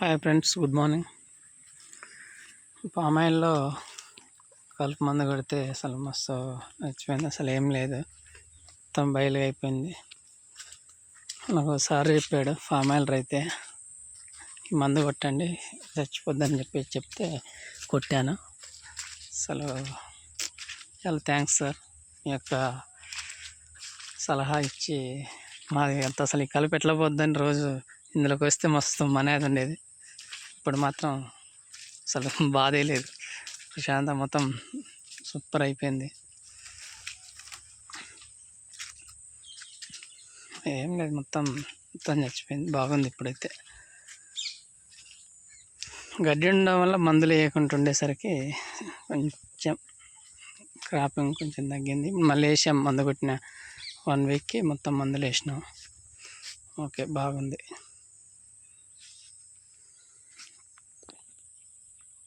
Hi friends good morning palm ఆయిల్లో కలుపు మందు కొడితే అసలు మస్తు నచ్చిపోయింది. అసలు ఏం లేదు. మొత్తం బయలుగా అయిపోయింది. నాకు ఒకసారి చెప్పాడు పామ్ ఆయిల్ అయితే మందు కొట్టండి చచ్చిపోద్దని చెప్పి చెప్తే కొట్టాను. అసలు చాలా థ్యాంక్స్ సార్. మీ యొక్క సలహా ఇచ్చి మాది అంత అసలు ఈ కలుపు ఎట్లా పోద్దని రోజు ఇందులోకి వస్తే మస్తు మనేది ఉండేది ఇప్పుడు మాత్రం అసలు బాధే లేదు. ప్రశాంతం మొత్తం సూపర్ అయిపోయింది. ఏం లేదు మొత్తం మొత్తం చచ్చిపోయింది. బాగుంది ఇప్పుడైతే. గడ్డి ఉండడం వల్ల మందులు వేయకుండా ఉండేసరికి కొంచెం క్రాపింగ్ కొంచెం తగ్గింది. మళ్ళీ వేసాం మందు కొట్టిన వన్ వీక్కి మొత్తం మందులు వేసినాం. ఓకే బాగుంది.